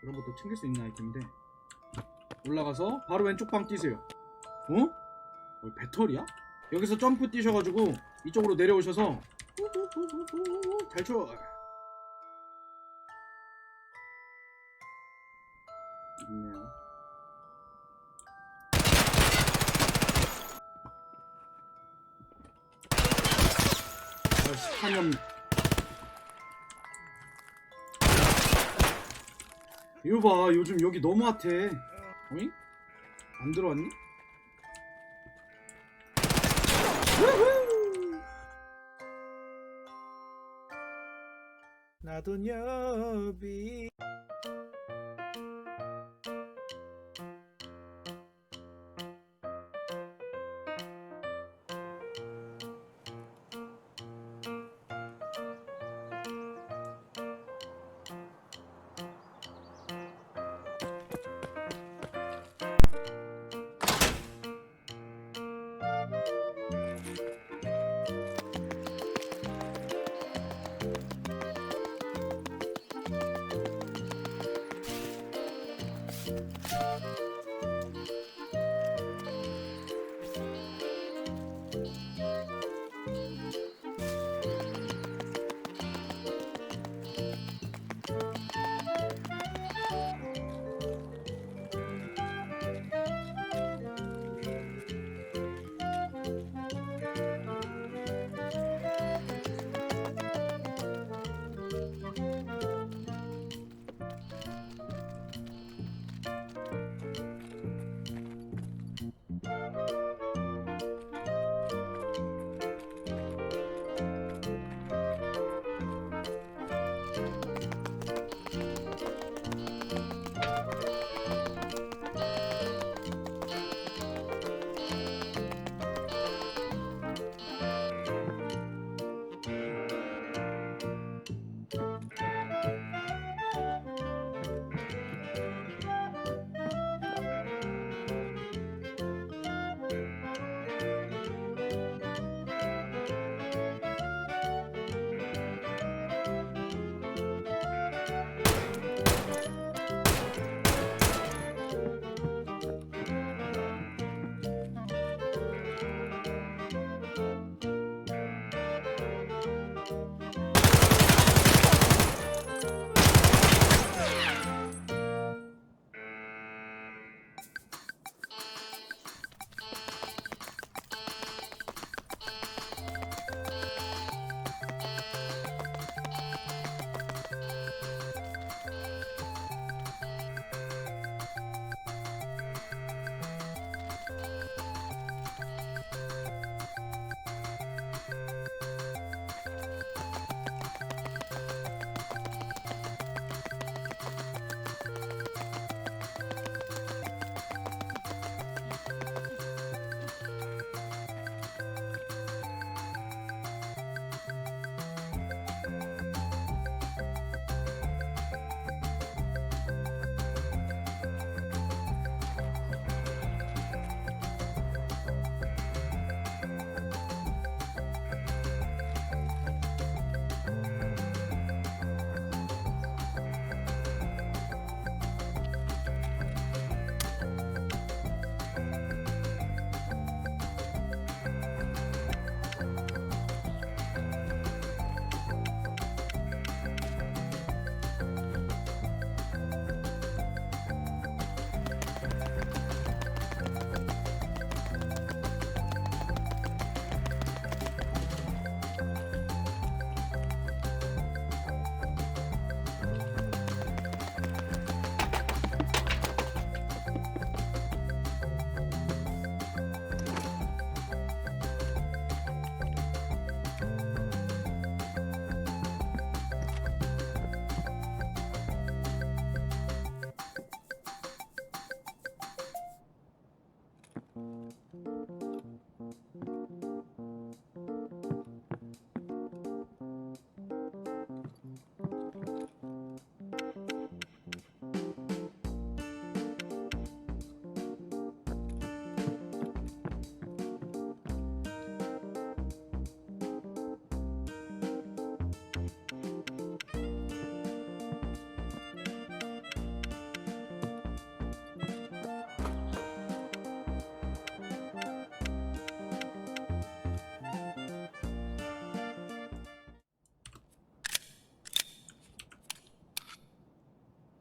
그런 것도 챙길 수 있는 아이템인데 올라가서 바로 왼쪽 방 뛰세요 어? 어, 배터리야? 여기서 점프 뛰셔가지고 이쪽으로 내려오셔서 잘 쳐. 있네요. 아이씨, 이거 봐, 요즘 여기 너무 핫해. 어잉? 안 들어왔니? 나도 녀비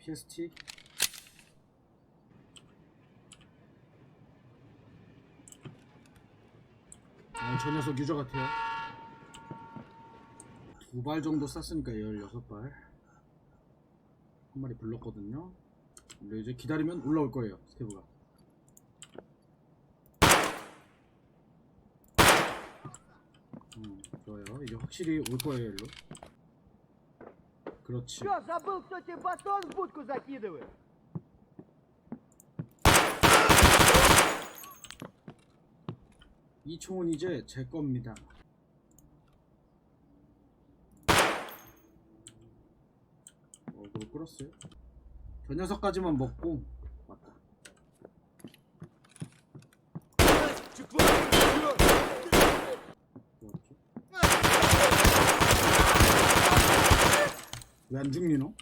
PST 아, 저 녀석 유저 같아요. 두 발 정도 쐈으니까 16발. 한 마리 불렀거든요. 근데 이제 기다리면 올라올 거예요 스케브가. 음 좋아요. 이제 확실히 올 거예요 일로 그렇지 Чё, забыл, кто тебе батон в будку закидывает? 이 총은 이제 제 겁니다. 어, 그걸 끌었어요? 저 녀석까지만 먹고 왜 안 죽니 너?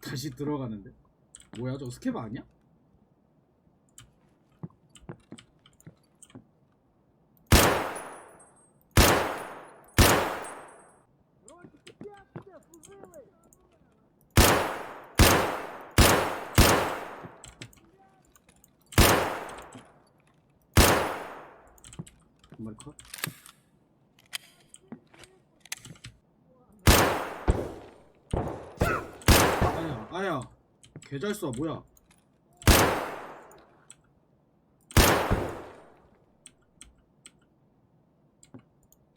다시 들어가는데? 뭐야 저 스케브 아니야? 한 마리 컷. 아야, 아야. 개잘 쏴, 뭐야?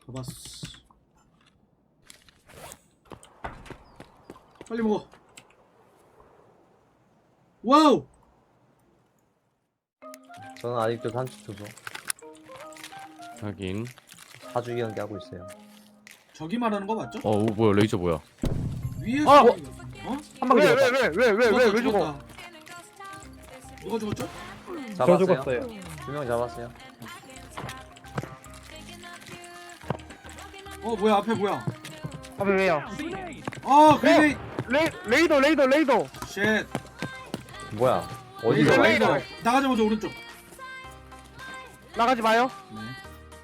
가봤어. 빨리 먹어. 와우! 저는 아직도 산치 투소 하긴. 사주기 연기 하고 있어요. 저기 말하는 거 맞죠? 어, 오, 뭐야, 레이저 뭐야? 위에서 어! 어? 한 방에 왜왜왜왜왜 왜 죽어? 죽었다. 누가 죽었죠? 잡았어요. 죽었어요. 두 명 잡았어요. 어 뭐야 앞에 뭐야? 앞에 왜요? 아 그레이 레 레이더 레이더 레이더. 쉣 뭐야? 어디로? 레이더. 레이더 나가자마자 오른쪽 나가지 마요. 네.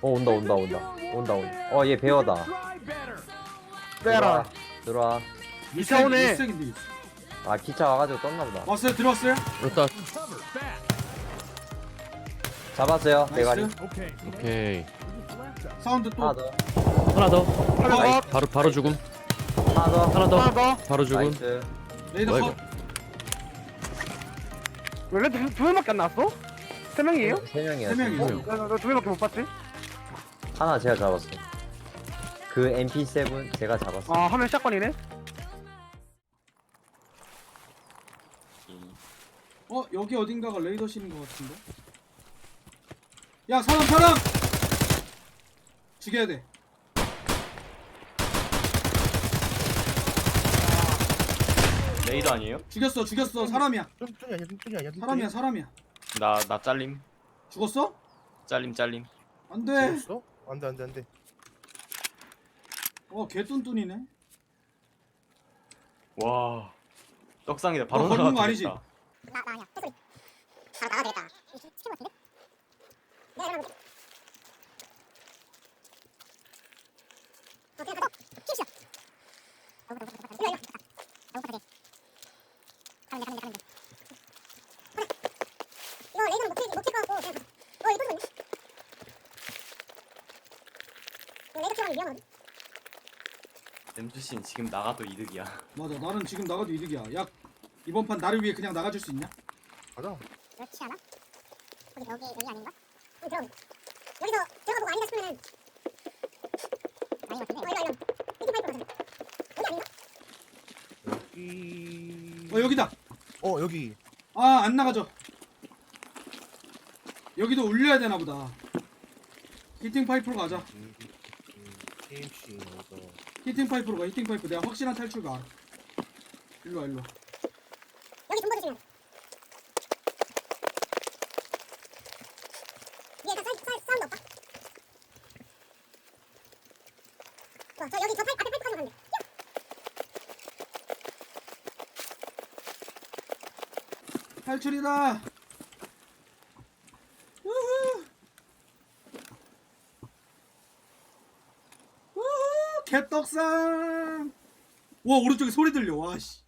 어 온다 온다 온다 온다 온다. 어얘 베어다. 빼라. 들어와. 기차 오네. 일색인데 일색. 아 기차 와가지고 떴나 보다. 왔어요 들어왔어요? 일단, 잡았어요. 대가리. 나이스 오케이. 사운드 또 하나 더. 하나 더. 더. 바로, 바로 죽음. 하나 더. 하나 더. 하나 더. 바로 죽음. 나이스. 레이더 뭐야, 컷 원래 두, 두 명밖에 안 나왔어? 세 명이에요? 세 명이야. 세 명이요. 명. 나두 명밖에 못 봤지? 하나 제가 잡았어. 그 MP7 제가 잡았어. 아, 한명 샷건이네. 어 여기 어딘가가 레이더실인 것 같은데 야 사람 사람 죽여야 돼 레이더 아니에요? 죽였어 죽였어 사람이야 뚱뚱이 아니야, 뚱뚱이 아니야. 사람이야 사람이야 나 나 잘림 죽었어? 잘림 잘림 안돼 죽었어? 안돼 안돼 안돼. 어 개뚠뚠이네 와 떡상이다 바로 너 걸는 거 나가도 아니지? 되겠다. 나, 나 아니야. 햇소리. 바로 나가도 되겠다. 이거 시- 시킨 것 같은데? 내가 이러면 돼. 어, 그냥 가자. 킵시오. 일로, 일로. 너무 빠르게. 가면 돼, 가면 돼, 가면 돼. 그래. 이거 레이더는 못 킬, 못킬것 같고, 그냥 가자. 어, 이거 뚫리고 있네. 이거 레이더 키우면 위험하거든? 램주신 지금 나가도 이득이야 맞아 나는 지금 나가도 이득이야 야 이번 판 나를 위해 그냥 나가줄 수 있냐? 가자. 그렇지 않아? 여기, 여기, 여기 아닌가? 응, 들어가. 여기서 들어가보고 아니다 싶으면은 아닌 것 같은데? 어, 일로, 일로. 이렇게 파이프 가자. 여기 아닌가? 이... 어 여기다 어 여기. 아 안 나가죠 여기도 올려야 되나 보다 히팅 파이프로 가자 게임씨 이거. 히팅 파이프로 가 히팅 파이프. 내가 확실한 탈출가 일로 와 일로 와. 여기 돈 버주시면 위에 다 사, 사, 사운드 없다. 좋아 저 여기 저 파이, 앞에 파이프 가면 돼. 탈출이다! 떡상. 와 오른쪽에 소리 들려. 와 씨.